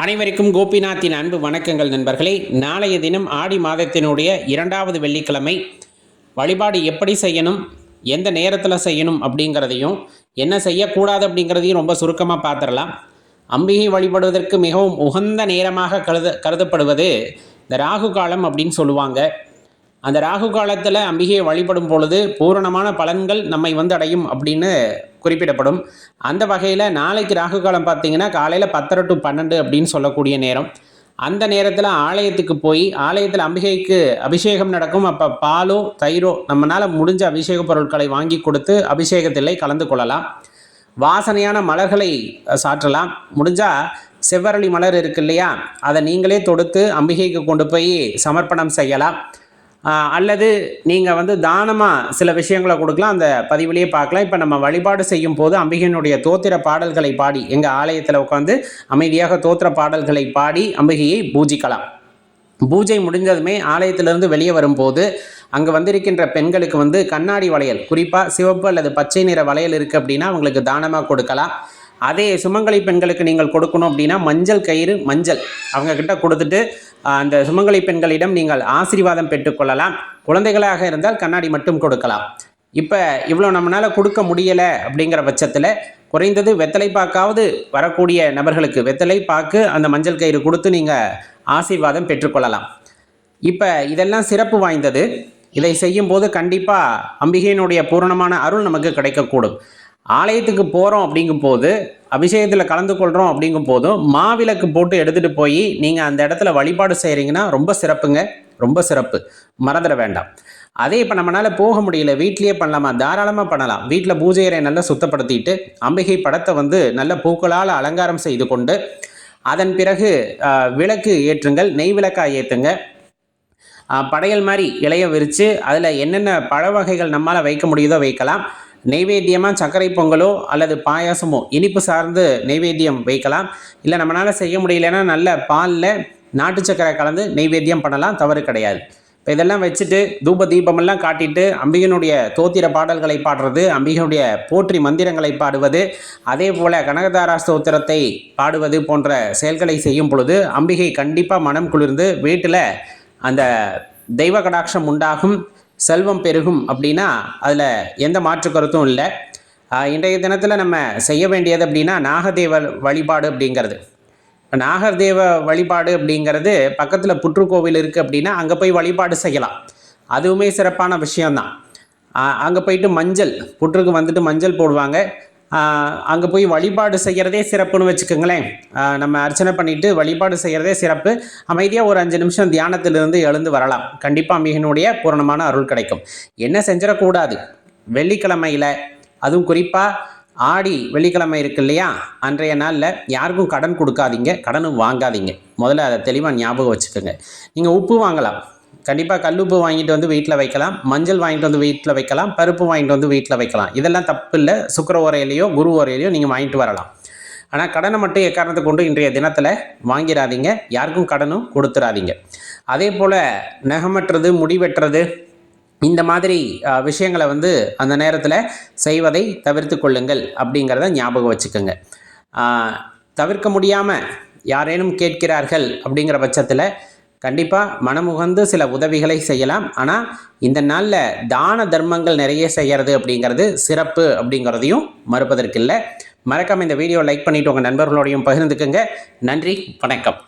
அனைவருக்கும் கோபிநாத்தின் அன்பு வணக்கங்கள் நண்பர்களே. நாளைய தினம் ஆடி மாதத்தினுடைய இரண்டாவது வெள்ளிக்கிழமை வழிபாடு எப்படி செய்யணும் எந்த நேரத்தில் செய்யணும் அப்படிங்கிறதையும் என்ன செய்யக்கூடாது அப்படிங்கிறதையும் ரொம்ப சுருக்கமாக பார்த்துடலாம். அம்பிகை வழிபடுவதற்கு மிகவும் உகந்த நேரமாக கருத கருதப்படுவது இந்த ராகு காலம் அப்படின்னு சொல்லுவாங்க. அந்த ராகு காலத்தில் அம்பிகையை வழிபடும் பொழுது பூரணமான பலன்கள் நம்மை வந்து அடையும் அப்படின்னு குறிப்பிடப்படும். அந்த வகையில் நாளைக்கு ராகு காலம் பார்த்தீங்கன்னா காலையில் பத்தரை டு பன்னெண்டு அப்படின்னு சொல்லக்கூடிய நேரம். அந்த நேரத்தில் ஆலயத்துக்கு போய் ஆலயத்தில் அம்பிகைக்கு அபிஷேகம் நடக்கும். அப்போ பாலோ தயிரோ நம்மளால் முடிஞ்ச அபிஷேக பொருட்களை வாங்கி கொடுத்து அபிஷேகத்திலே கலந்து கொள்ளலாம். வாசனையான மலர்களை சாற்றலாம். முடிஞ்சால் செவ்வரளி மலர் இருக்கு இல்லையா? அதை நீங்களே தொடுத்து அம்பிகைக்கு கொண்டு போய் சமர்ப்பணம் செய்யலாம். அல்லது நீங்கள் வந்து தானமாக சில விஷயங்களை கொடுக்கலாம் அந்த பதிவிலேயே பார்க்கலாம். இப்போ நம்ம வழிபாடு செய்யும் போது அம்பிகையினுடைய தோத்திர பாடல்களை பாடி எங்கள் ஆலயத்தில் உட்காந்து அமைதியாக தோத்திர பாடல்களை பாடி அம்பிகையை பூஜிக்கலாம். பூஜை முடிஞ்சதுமே ஆலயத்திலிருந்து வெளியே வரும்போது அங்கே வந்திருக்கின்ற பெண்களுக்கு வந்து கண்ணாடி வளையல் குறிப்பாக சிவப்பு அல்லது பச்சை நிற வளையல் இருக்குது அப்படின்னா அவங்களுக்கு தானமாக கொடுக்கலாம். அதே சுமங்கலி பெண்களுக்கு நீங்கள் கொடுக்கணும் அப்படின்னா மஞ்சள் கயிறு மஞ்சள். அவங்கக்கிட்ட கொடுத்துட்டு அந்த சுமங்கலி பெண்களிடம் நீங்கள் ஆசீர்வாதம் பெற்றுக்கொள்ளலாம். குழந்தைகளாக இருந்தால் கண்ணாடி மட்டும் கொடுக்கலாம். இப்போ இவ்வளோ நம்மளால் கொடுக்க முடியலை அப்படிங்கிற பட்சத்தில் குறைந்தது வெத்தலை பாக்காவது வரக்கூடிய நபர்களுக்கு வெத்தலை பாக்கு அந்த மஞ்சள் கயிறு கொடுத்து நீங்கள் ஆசீர்வாதம் பெற்றுக்கொள்ளலாம். இப்போ இதெல்லாம் சிறப்பு வாய்ந்தது. இதை செய்யும்போது கண்டிப்பாக அம்பிகையினுடைய பூரணமான அருள் நமக்கு கிடைக்கக்கூடும். ஆலயத்துக்கு போகிறோம் அப்படிங்கும்போது அபிஷேகத்தில் கலந்து கொள்கிறோம் அப்படிங்கும் போதும் மாவிளக்கு போட்டு எடுத்துகிட்டு போய் நீங்கள் அந்த இடத்துல வழிபாடு செய்கிறீங்கன்னா ரொம்ப சிறப்புங்க. ரொம்ப சிறப்பு. மறந்துட வேண்டாம். அதே இப்போ நம்மளால் போக முடியல. வீட்லேயே பண்ணலாமா? தாராளமாக பண்ணலாம். வீட்டில் பூஜை அறை நல்லா சுத்தப்படுத்திட்டு அம்பிகை படத்தை வந்து நல்ல பூக்களால் அலங்காரம் செய்து கொண்டு அதன் பிறகு விளக்கு ஏற்றுங்கள் நெய் விளக்காக ஏற்றுங்க படையல் மாதிரி இலைய விரித்து அதில் என்னென்ன பழ வகைகள் நம்மால் வைக்க முடியுதோ வைக்கலாம். நெய்வேத்தியமாக சர்க்கரை பொங்கலோ அல்லது பாயாசமோ இனிப்பு சார்ந்து நெய்வேத்தியம் வைக்கலாம். இல்லை நம்மளால் செய்ய முடியலன்னா நல்ல பாலில் நாட்டு சர்க்கரை கலந்து நெய்வேத்தியம் பண்ணலாம் தவறு கிடையாது. இப்போ இதெல்லாம் வச்சுட்டு தூப தீபமெல்லாம் காட்டிட்டு அம்பிகனுடைய தோத்திர பாடல்களை பாடுறது அம்பிகனுடைய போற்றி மந்திரங்களை பாடுவது அதே போல் கனகதாரா ஸ்தோத்திரத்தை பாடுவது போன்ற செயல்களை செய்யும் பொழுது அம்பிகை கண்டிப்பாக மனம் குளிர்ந்து வீட்டில் அந்த தெய்வ கடாட்சம் உண்டாகும். செல்வம் பெருகும் அப்படின்னா அதில் எந்த மாற்று கருத்தும் இல்லை. இன்றைய தினத்தில் நம்ம செய்ய வேண்டியது அப்படின்னா நாகதேவ வழிபாடு அப்படிங்கிறது. இப்ப நாகதேவ வழிபாடு அப்படிங்கிறது பக்கத்தில் புற்றுக்கோவில் இருக்குது அப்படின்னா அங்கே போய் வழிபாடு செய்யலாம். அதுவுமே சிறப்பான விஷயம்தான். அங்கே போயிட்டு மஞ்சள் புற்றுக்கு வந்துட்டு மஞ்சள் போடுவாங்க. அங்கே போய் வழிபாடு செய்கிறதே சிறப்புன்னு வச்சுக்கோங்களேன். நம்ம அர்ச்சனை பண்ணிவிட்டு வழிபாடு செய்கிறதே சிறப்பு. அமைதியாக ஒரு அஞ்சு நிமிஷம் தியானத்திலிருந்து எழுந்து வரலாம். கண்டிப்பாக அம்பிகனுடைய பூரணமான அருள் கிடைக்கும். என்ன செஞ்சிடக்கூடாது? வெள்ளிக்கிழமையில் அதுவும் குறிப்பாக ஆடி வெள்ளிக்கிழமை இருக்கு இல்லையா? அன்றைய நாளில் யாருக்கும் கடன் கொடுக்காதீங்க கடனும் வாங்காதீங்க. முதல்ல அதை தெளிவாக ஞாபகம் வச்சுக்கோங்க. நீங்கள் உப்பு வாங்கலாம். கண்டிப்பாக கல்லுப்பு வாங்கிட்டு வந்து வீட்டில் வைக்கலாம். மஞ்சள் வாங்கிட்டு வந்து வீட்டில் வைக்கலாம். பருப்பு வாங்கிட்டு வந்து வீட்டில் வைக்கலாம். இதெல்லாம் தப்பு இல்லை. சுக்கர உரையிலையோ குரு உரையிலையோ நீங்கள் வாங்கிட்டு வரலாம். ஆனால் கடனை மட்டும் எக்காரணத்தை கொண்டு இன்றைய தினத்தில் வாங்கிடாதீங்க யாருக்கும் கடனும் கொடுத்துடாதீங்க அதே போல் நகமற்றது முடி வெட்டுறது இந்த மாதிரி விஷயங்களை வந்து அந்த நேரத்தில் செய்வதை தவிர்த்து கொள்ளுங்கள் அப்படிங்கிறத ஞாபகம் வச்சுக்கோங்க. தவிர்க்க முடியாமல் யாரேனும் கேட்கிறார்கள் அப்படிங்கிற பட்சத்தில் கண்டிப்பாக மனமுகந்து சில உதவிகளை செய்யலாம். ஆனால் இந்த நாளில் தான தர்மங்கள் நிறைய செய்கிறது அப்படிங்கிறது சிறப்பு அப்படிங்கிறதையும் மறுப்பதற்கில்லை. மறக்காமல் இந்த வீடியோ லைக் பண்ணிவிட்டு உங்கள் நண்பர்களோடையும் பகிர்ந்துக்குங்க. நன்றி வணக்கம்.